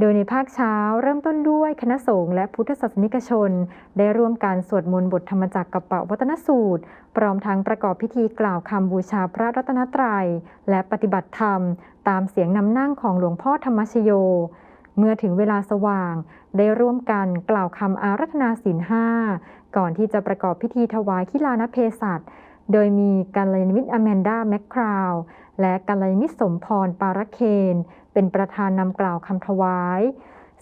โดยในภาคเช้าเริ่มต้นด้วยคณะสงฆ์และพุทธศาสนิกชน ได้ร่วมการสวดมนต์บทธรรมจักรกับปะวัตนสูตร พร้อมทั้งประกอบพิธีกล่าวคำบูชาพระรัตนตรัย และปฏิบัติธรรม ตามเสียงนำนั่งของหลวงพ่อธรรมชโย เมื่อถึงเวลาสว่าง ได้ร่วมกันกล่าวคำอารัธนาศีลห้าก่อนที่จะประกอบพิธีถวายขีลานเพศัต โดยมีกัลยาณมิตรอแมนดาแมคคราวและกัลยาณมิตรสมพรปาระเคน เป็นประธานนำกล่าวคำถวาย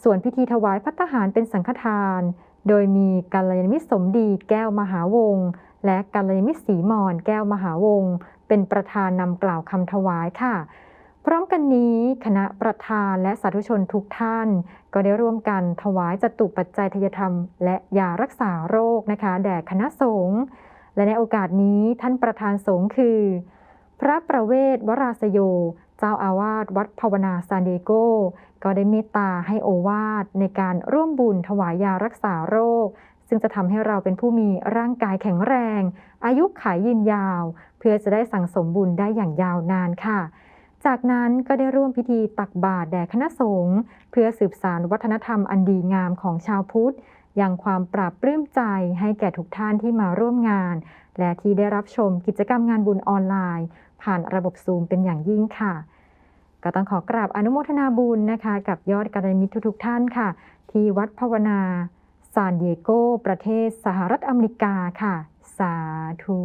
ส่วนพิธีถวายพัตตาหารเป็นสังฆทาน โดยมีกัลยาณมิตรสมดีแก้วมหาวงศ์และกัลยาณมิตรสีมอนแก้วมหาวงศ์เป็นประธานนำกล่าวคำถวายค่ะพร้อมกันนี้คณะประธานและสาธุชนทุกท่าน ก็ได้ร่วมกันถวายจตุปัจจัยทยธรรม และยารักษาโรคนะคะ แด่คณะสงฆ์ และในโอกาสนี้ท่านประธานสงฆ์คือ พระประเวศวราสโย เจ้าอาวาสวัดภาวนาซานเดโก ก็ได้เมตตาให้โอวาทในการร่วมบุญถวายยารักษาโรค ซึ่งจะทำให้เราเป็นผู้มีร่างกายแข็งแรง อายุขายยืนยาว เพื่อจะได้สั่งสมบุญได้อย่างยาวนานค่ะจากนั้นก็ได้ร่วมพิธีตักบาตรแด่คณะสงฆ์เพื่อสืบสานวัฒนธรรมอันดีงามของชาวพุทธ ยังความปราบปลื้มใจให้แก่ทุกท่านที่มาร่วมงาน และที่ได้รับชมกิจกรรมงานบุญออนไลน์ ผ่านระบบซูมเป็นอย่างยิ่งค่ะ ก็ต้องขอกราบอนุโมทนาบุญนะคะ กับยอดกัลยาณมิตรทุกๆท่านค่ะ ที่วัดภาวนาซานดิเอโก ประเทศสหรัฐอเมริกาค่ะ สาธุ